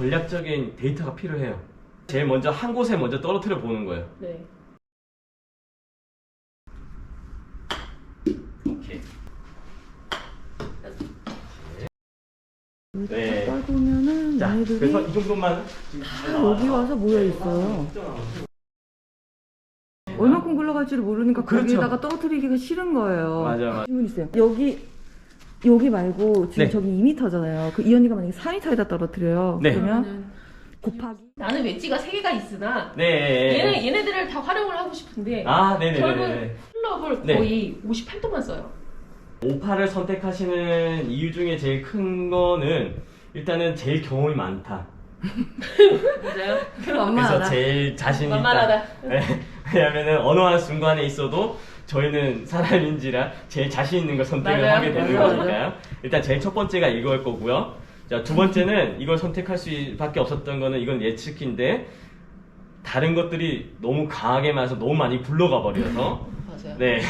전략적인 데이터가 필요해요. 제일 먼저 한 곳에 먼저 떨어뜨려 보는 거예요. 네. 오케이. 네. 떨구면은 자, 얘네들이 그래서 이 정도만 지금 다 여기 와서 모여 있어요. 얼마큼 굴러갈지를 모르니까 그렇죠. 거기에다가 떨어뜨리기가 싫은 거예요. 맞아, 맞아. 질문 있어요. 여기 여기 말고 지금 네. 저기 2m잖아요. 그 이 언니가 만약에 4m에다 떨어뜨려요. 네. 그러면 그러면은 곱하기 나는 웨지가 세 개가 있으나 네. 얘네 얘네들을 다 활용을 하고 싶은데 아, 네네네. 결국은 클럽을 네. 거의 58도만 써요. 오파를 선택하시는 이유 중에 제일 큰 거는 일단은 제일 경험이 많다. 맞아요? 그래서 만만하다. 제일 자신 있다. 만만하다. 네. 왜냐면은 어느 한 순간에 있어도 저희는 사람인지라 제일 자신 있는 걸 선택을 맞아요. 하게 되는 맞아요. 거니까요. 일단 제일 첫 번째가 이걸 거고요. 자, 두 번째는 이걸 선택할 수밖에 없었던 거는 이건 예측인데 다른 것들이 너무 강하게 많아서 너무 많이 굴러가 버려서 맞아요. 네.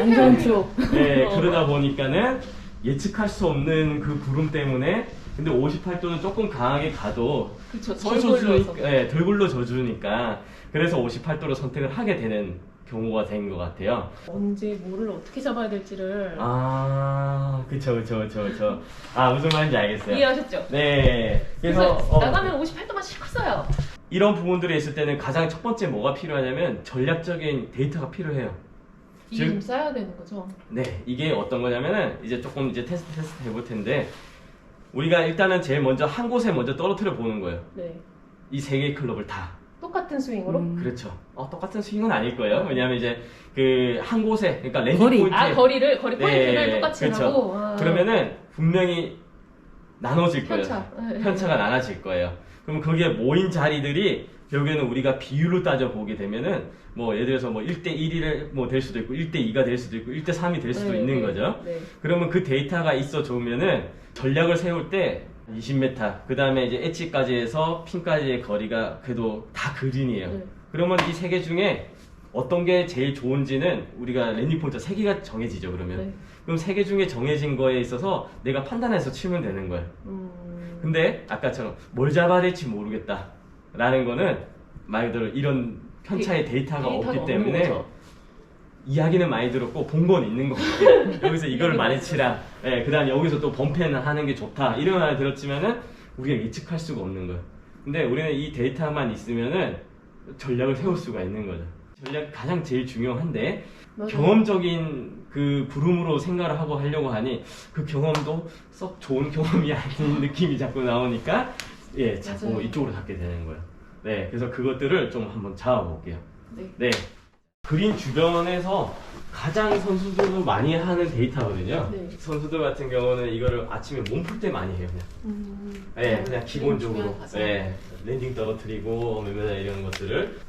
안전추. 네, 어. 그러다 보니까는 예측할 수 없는 그 구름 때문에 근데 58도는 조금 강하게 가도 그쵸. 솔솔 덜굴러서. 네, 덜 굴러져 주니까 그래서 58도로 선택을 하게 되는 경우가 된 것 같아요. 언제 뭐를 어떻게 잡아야 될지를 아, 그쵸, 그쵸, 그쵸, 그쵸. 아, 무슨 말인지 알겠어요. 이해하셨죠? 네. 그래서 그래서, 어, 나가면 58도만 실컷 써요. 이런 부분들이 있을 때는 가장 첫 번째 뭐가 필요하냐면 전략적인 데이터가 필요해요. 이게 즉- 좀 쌓여야 되는 거죠. 네, 이게 어떤 거냐면은 이제 조금 이제 테스트 테스트 해볼 텐데 우리가 일단은 제일 먼저 한 곳에 먼저 떨어뜨려 보는 거예요. 네. 이 세 개의 클럽을 다. 똑같은 스윙으로. 음. 그렇죠. 어, 똑같은 스윙은 아닐 거예요. 왜냐하면 이제 그 한 곳에 그러니까 랜딩 거리. 포인트 아 거리를 거리 네, 포인트를 똑같이 그렇죠. 하고. 아. 그러면은 분명히 나눠질 거예요. 편차. 네. 편차가 나눠질 거예요. 그럼 거기에 모인 자리들이 결국에는 우리가 비율로 따져 보게 되면은 뭐 예를 들어서 뭐 1대 1이 뭐될 수도 있고 1대 2가 될 수도 있고 1대 3이 될 수도 네, 있는 네, 거죠. 네. 그러면 그 데이터가 있어 좋으면은 전략을 세울 때 20m, 그 다음에 이제 엣지까지 해서 핀까지의 거리가 그래도 다 그린이에요. 네. 그러면 이 세 개 중에 어떤 게 제일 좋은지는 우리가 랜딩 포인트 세 개가 정해지죠, 그러면. 네. 그럼 세 개 중에 정해진 거에 있어서 내가 판단해서 치면 되는 거예요. 음. 근데 아까처럼 뭘 잡아야 될지 모르겠다. 라는 거는 말 그대로 이런 편차의 데이터가 데이터가 없기 때문에 거죠. 이야기는 많이 들었고 본 건 있는 것 같아요. 여기서 이걸 많이 치라. 예, 그 다음 여기서 또 범패는 하는 게 좋다. 이런 말 들었지만은 우리가 예측할 수가 없는 거예요. 근데 우리는 이 데이터만 있으면은 전략을 세울 수가 있는 거죠. 전략 가장 제일 중요한데 맞아요. 경험적인 그 부름으로 생각을 하고 하려고 하니 그 경험도 썩 좋은 경험이 아닌 느낌이 자꾸 나오니까 예, 자꾸 맞아요. 이쪽으로 잡게 되는 거예요. 네, 그래서 그것들을 좀 한번 잡아볼게요. 네. 네. 그린 주변에서 가장 선수들도 많이 하는 데이터거든요. 네. 선수들 같은 경우는 이거를 아침에 몸풀 때 많이 해요. 그냥. 음. 네, 그냥 기본적으로. 네, 랜딩 떨어뜨리고 몇몇 이런 것들을.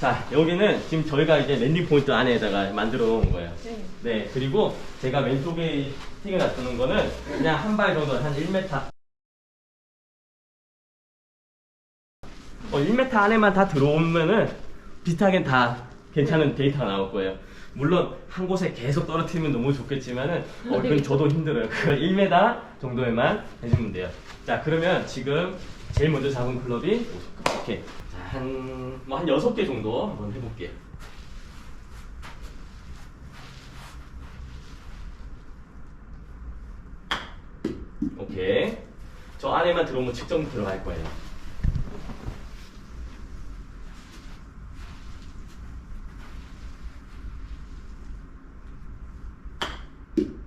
자, 여기는 지금 저희가 이제 랜딩 포인트 안에다가 만들어 놓은 거예요. 네. 네, 그리고 제가 왼쪽에 스틱을 놔두는 거는 그냥 한 발 정도, 한 1m. 어, 1m 안에만 다 들어오면은 비슷하게 다 괜찮은 데이터가 나올 거예요. 물론 한 곳에 계속 떨어뜨리면 너무 좋겠지만은 어, 그건 저도 힘들어요. 그 1m 정도에만 해주면 돼요. 자, 그러면 지금 제일 먼저 잡은 클럽이 이렇게 자, 한, 뭐 한 6개 정도 한번 해볼게요. 오케이. 저 안에만 들어오면 측정 들어갈 거예요.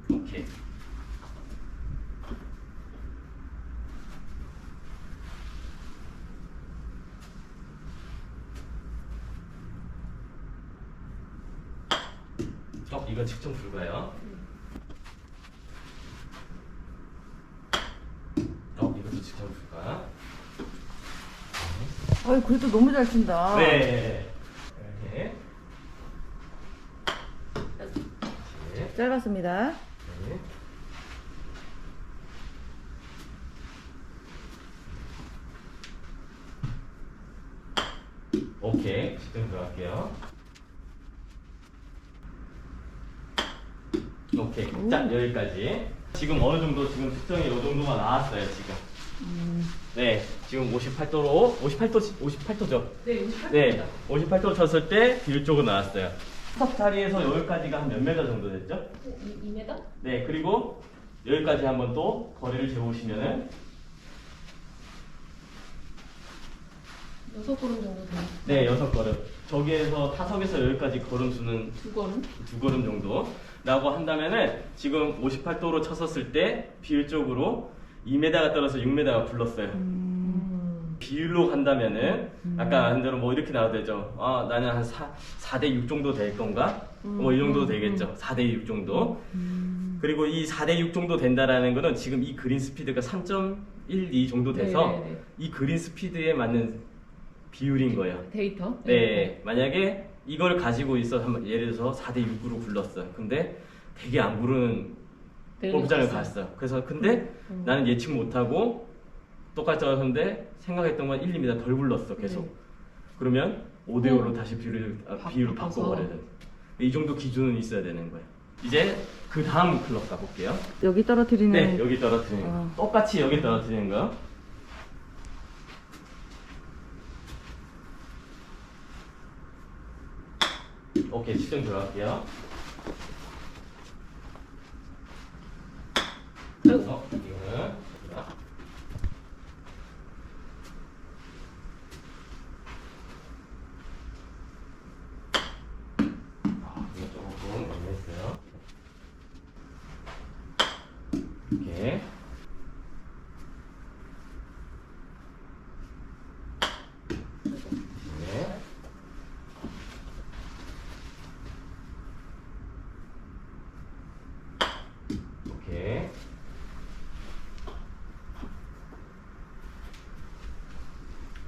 오케이. 어, 이건 측정 불가요. 어, 이것도 측정 불가. 아이 그래도 너무 잘 친다. 네. 이렇게. 네. 짧았습니다. 네. 오케이. 측정 들어갈게요. 오케이. 자, 여기까지. 지금 어느 정도, 지금 측정이 이 정도가 나왔어요, 지금. 네, 지금 58도로, 58도, 58도죠? 네, 58. 네, 58도 쳤을 때 비율 쪽으로 나왔어요. 첫 자리에서 여기까지가 한 몇 메다 정도 됐죠? 2, 2m? 네, 그리고 여기까지 한번 또 거리를 재보시면은 6걸음 정도 돼요. 네, 여섯 걸음. 저기에서 타석에서 여기까지 걸음 수는 두 걸음? 두 걸음 정도 라고 한다면은 지금 58도로 쳤었을 때 비율 쪽으로 2m가 떨어서 6m가 불렀어요. 음. 비율로 간다면은 아까 한 대로 뭐 이렇게 나와도 되죠. 아 나는 한 4, 4대 6 정도 될 건가? 뭐이 정도 되겠죠. 4대 6 정도. 그리고 이 4대 6 정도 된다라는 거는 지금 이 그린 스피드가 3.12 정도 돼서 네, 네, 네. 이 그린 스피드에 맞는 비율인 거예요. 데이터? 네, 만약에 이걸 가지고 있어 한번 예를 들어서 4대 6으로 굴렀어. 근데 되게 안 구르는 네, 골프장을 갔어요. 갔어. 그래서 근데 음. 나는 예측 못하고 똑같이 떨어졌는데 생각했던 건 1, 2m 덜 굴렀어 계속. 네. 그러면 5대 5로 음. 다시 비율을 아, 바- 비율을. 바꿔버려야 돼. 이 정도 기준은 있어야 되는 거예요. 이제 그 다음 클럽 가볼게요. 여기 떨어뜨리는 네, 여기 떨어뜨리는 거. 어. 똑같이 여기 떨어뜨리는 거. 오케이, 시점 들어갈게요. 어, 이거는. 자. 아, 이거 조금 애매했어요. 이렇게. 네. 오케이.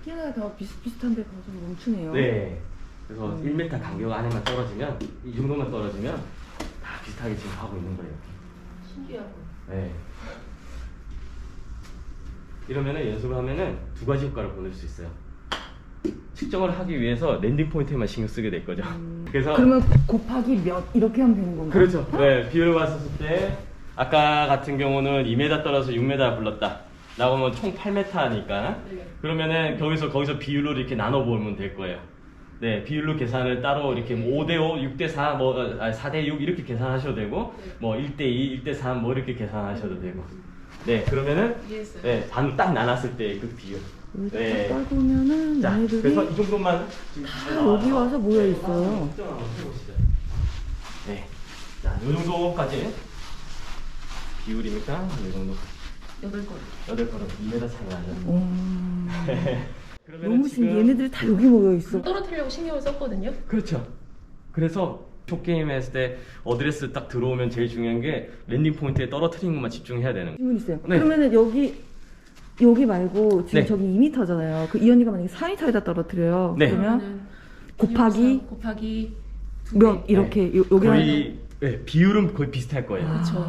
하나 더 비슷비슷한데 가서 멈추네요. 네. 그래서 음. 1m 간격 안에만 떨어지면 이 정도만 떨어지면 다 비슷하게 지금 하고 있는 거예요. 신기하고. 네. 이러면은 연습을 하면은 두 가지 효과를 보낼 수 있어요. 측정을 하기 위해서 랜딩 포인트에만 신경 쓰게 될 거죠. 그래서 음. 그러면 곱하기 몇 이렇게 하면 되는 건가요? 그렇죠. 네, 비율을 봤었을 때 아까 같은 경우는 2m 떨어서 6m 불렀다. 나오면 총 8m 하니까 네. 그러면은 거기서 거기서 비율로 이렇게 나눠 보면 될 거예요. 네, 비율로 계산을 따로 이렇게 뭐 5대 5, 6대 4, 뭐 4대 6 이렇게 계산하셔도 되고 네. 뭐 1대 2, 1대 3 뭐 이렇게 계산하셔도 되고. 네, 그러면은. 네, 반딱 나눴을 때 그 비율. 네. 딱 깔고면은 자, 그래서 이 정도만 지금 잘다 여기 와서 모여 있어요. 한번 해보시죠. 네, 자, 이 정도까지 비율이니까 이 정도. 8걸음. 여덟 걸음 2m 차이 나죠. 너무 지금- 신기해. 얘네들이 다 여기 모여 있어. 떨어뜨리려고 신경을 썼거든요. 그렇죠. 그래서 쇼 게임 했을 때 어드레스 딱 들어오면 제일 중요한 게 랜딩 포인트에 떨어뜨리는 것만 집중해야 되는 거예요. 질문 있어요. 네. 그러면은 여기 여기 말고 지금 네. 저기 2m잖아요. 그 이 언니가 만약에 4m에다 떨어뜨려요. 네. 그러면 그러면은 곱하기 비율상 곱하기 두 몇 배. 이렇게 요, 여기 거의 네, 비율은 거의 비슷할 거예요. 그렇죠.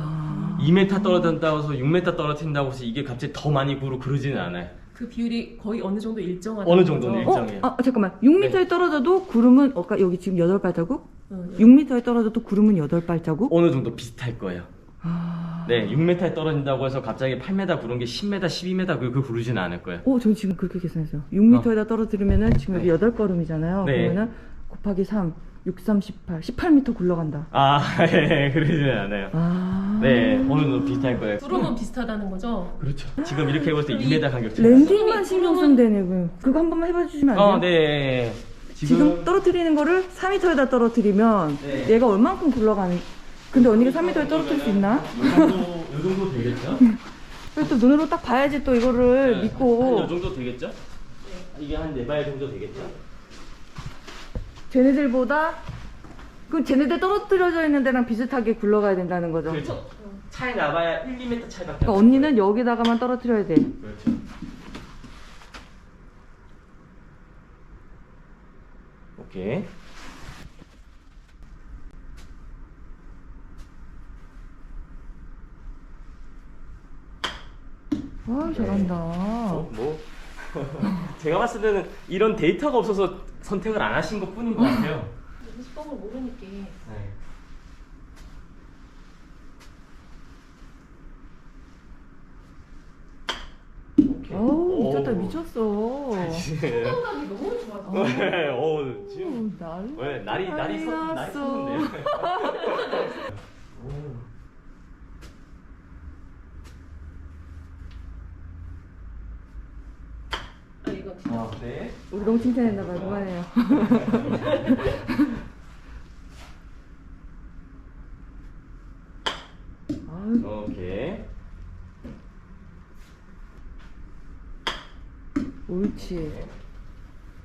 아. 2m 떨어진다고 해서 6m 떨어뜨린다고 해서 이게 갑자기 더 많이 구로 그러지는 않아요. 그 비율이 거의 어느 정도 일정하다. 어느 정도는 어? 일정해요. 아 잠깐만 6m에 네. 떨어져도 구름은 아까 여기 지금 8발자국? 어, 6m에 떨어져도 구름은 8발자국? 어느 정도 비슷할 거예요. 아... 네, 6m에 떨어진다고 해서 갑자기 8m 구른 게 10m, 12m 그, 그 구르지는 않을 거예요. 어, 전 지금 그렇게 계산했어요. 6m에다 떨어뜨리면은 지금 여기 네. 8걸음이잖아요. 네. 그러면은 곱하기 3, 6, 3, 18, 18m 굴러간다. 아, 예, 그러지는 않아요. 아. 네, 어느 정도 비슷할 거예요. 구름은 비슷하다는 거죠. 그렇죠. 지금 이렇게 해볼 때 그럼 이 2m 간격 차이. 랜딩만 신경 쓴다네. 그. 그거 한 번만 해봐 주시면 안 돼요? 어, 네. 지금, 떨어뜨리는 거를 4m에다 떨어뜨리면 네. 얘가 얼만큼 굴러가는 근데 언니가 3m에 떨어뜨릴 수 있나? 요 정도, 요 정도 되겠죠? 그래서 또 눈으로 딱 봐야지 또 이거를 네, 믿고 한요 정도 되겠죠? 이게 한네발 정도 되겠죠? 쟤네들보다 그 쟤네들 떨어뜨려져 있는 데랑 비슷하게 굴러가야 된다는 거죠. 그렇죠. 차이 나봐야 1, 2m 차이밖에 그러니까 안 언니는 여기다가만 떨어뜨려야 돼. 그렇죠. 오케이. 와 잘한다. 어, 뭐 제가 봤을 때는 이런 데이터가 없어서 선택을 안 하신 것 뿐인 것 같아요. 분수법을 모르니까. 네. 어. 미쳤다 미쳤어. 예. 생각이 너무 좋아서 어, 예. 어, 지금 날이 날이 서 날이 섰는데. 아 이거 아, 네. 우리 너무 칭찬했나봐 그만해요. 옳지.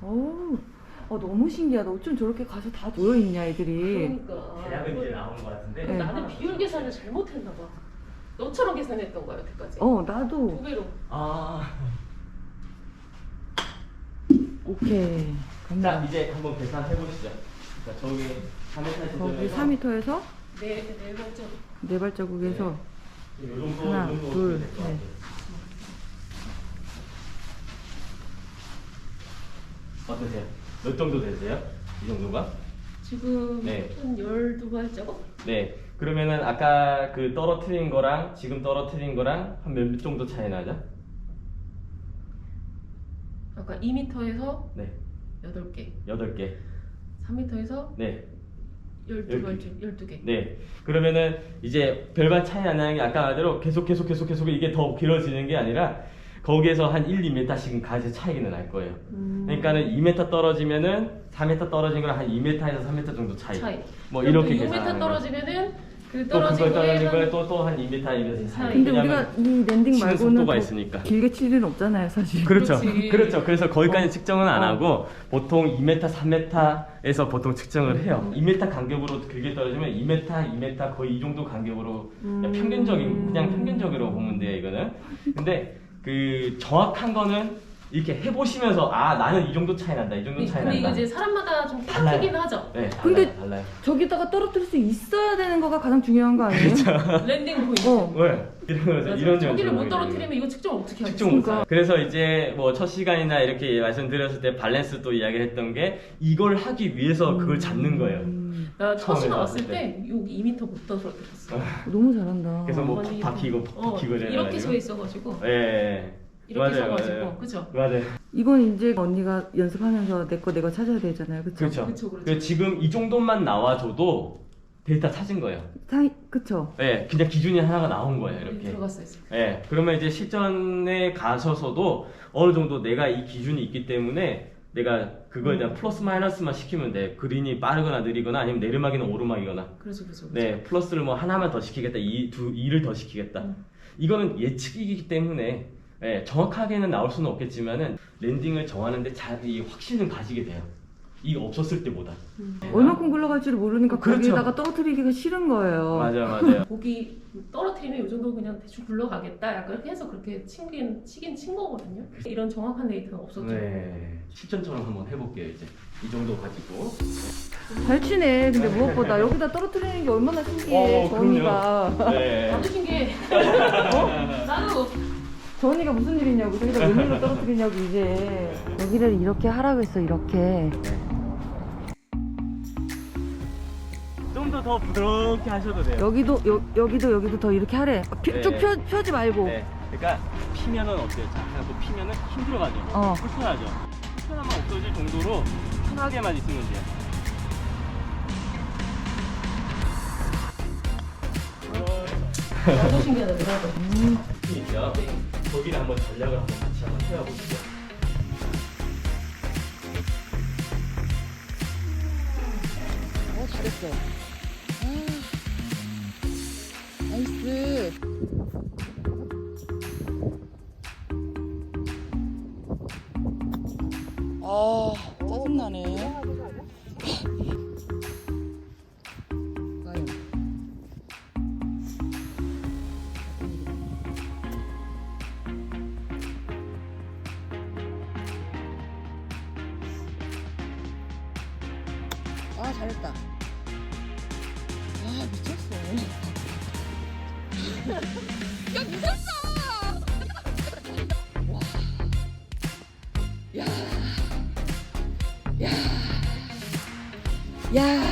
어우, 어, 너무 신기하다. 어쩜 저렇게 가서 다 모여있냐, 애들이. 그러니까. 대략은 이제 나온 것 같은데. 네. 나는 비율 계산을 잘못했나 봐. 너처럼 계산했던 거야 여태까지. 어, 두 나도. 배로. 아. 오케이. 자, 이제 한번 계산해 보시죠. 자, 저기 3m 거기 지점에서 4m에서 네네 번째. 네 발자국에서 요 정도 하나, 둘, 될것 네. 같아요. 어떠세요? 몇 정도 되세요? 이 정도가? 지금 네. 한 12발자국? 네. 그러면은 아까 그 떨어뜨린 거랑 지금 떨어뜨린 거랑 한 몇 정도 차이 나죠? 아까 2m에서 네. 8개, 8개. 3m에서 네. 12발자국, 12개. 네. 그러면은 이제 별반 차이 안 나는 게 아까 말대로 계속 계속 계속 계속 이게 더 길어지는 게 아니라 거기에서 한 1, 2m씩은 가지 차이는 날 거예요. 음. 그러니까는 2m 떨어지면은 4m 떨어진 거랑 한 2m에서 3m 정도 차이. 차이. 뭐 이렇게 또 6m 계산하는 떨어지면은 그또 떨어진 그걸 떨어진 거에 거에 한- 또또 한 2m, 2m 차이. 근데 왜냐면 우리가 이 랜딩 말고는 속도가 더 있으니까. 길게 칠 일은 없잖아요, 사실. 그렇죠. 그렇지. 그렇죠. 그래서 거기까지 어. 측정은 안 어. 하고 보통 2m, 3m에서 보통 측정을 해요. 음. 2m 간격으로 길게 떨어지면 2m, 2m 거의 이 정도 간격으로 그냥 음. 평균적인 그냥 평균적으로 보면 돼요, 이거는. 근데 그 정확한 거는 이렇게 해 보시면서 아, 나는 이 정도 차이 난다. 이 정도 차이 근데 이거 난다. 이제 사람마다 좀 달라요. 하죠. 네, 달라요. 근데- 달라요. 저기다가 떨어뜨릴 수 있어야 되는 거가 가장 중요한 거 아니에요? 랜딩 포인트. 어. 왜? 이런 거죠. 맞아. 이런 저기를 못 떨어뜨리면 이거 측정 어떻게 하지? 측정 못해요. 그래서 이제 뭐 첫 시간이나 이렇게 말씀드렸을 때 밸런스 또 이야기했던 게 이걸 하기 위해서 그걸 잡는 거예요. 음, 나첫 처음에 시간 나왔을 왔을 때 여기 2m 못 떨어뜨렸어. 너무 잘한다. 그래서 뭐 어머니. 박히고 어, 이래가지고. 이렇게 서 있어가지고 예, 예. 이렇게 맞아요, 서가지고 맞아요. 그죠? 맞아요. 이건 이제 언니가 연습하면서 내 거 내가 찾아야 되잖아요. 그쵸? 그렇죠. 그쵸, 그렇죠. 그 지금 이 정도만 나와줘도 데이터 찾은 거예요. 사, 그쵸? 예, 그냥 기준이 하나가 나온 거예요, 여기 이렇게. 들어갔어 있어. 예, 그러면 이제 실전에 가셔서도 어느 정도 내가 이 기준이 있기 때문에 내가 그거에 음. 대한 플러스 마이너스만 시키면 돼. 그린이 빠르거나 느리거나 아니면 내리막이나 오르막이거나. 그렇죠, 그렇죠. 네, 플러스를 뭐 하나만 더 시키겠다, 이 두, 이를 더 시키겠다. 음. 이거는 예측이기 때문에 예, 정확하게는 나올 수는 없겠지만은 랜딩을 정하는데 잘이 확신을 가지게 돼요. 이게 없었을 때보다. 음. 얼마큼 굴러갈지를 모르니까 그렇죠. 거기에다가 떨어뜨리기가 싫은 거예요. 맞아요, 맞아요. 고기 떨어뜨리면 이 정도 그냥 대충 굴러가겠다. 약간 이렇게 해서 그렇게 치긴 치긴 친 거거든요. 이런 정확한 데이터가 없었죠. 네, 실전처럼 한번 해볼게요 이제. 이 정도 가지고. 잘 치네. 근데 무엇보다 여기다 떨어뜨리는 게 얼마나 신기해. 어, 저 언니가. 네. 나도 신기해. 어? 나도 저 언니가 무슨 일이냐고. 저기다 웬일로 떨어뜨리냐고 이제. 여기를 이렇게 하라고 했어. 이렇게. 좀더더 부드럽게 하셔도 돼요. 여기도 여, 여기도 여기도 더 이렇게 하래. 피- 네. 쭉 펴, 펴지 말고. 네. 그러니까 피면은 어때요? 자, 그래서 피면은 힘들어가죠. 어. 불편하죠. 불편함만 없어질 정도로 편하게만 있으면 돼요. 나도 신기하다. 나도. 있죠. 거기를 한번 전략을 한번 같이 한번 세워보시죠. 어, 잘했어. 나이스. 아, 짜증나네. 아, 잘했다. 야, 미쳤어! 와. 야. 야. 야.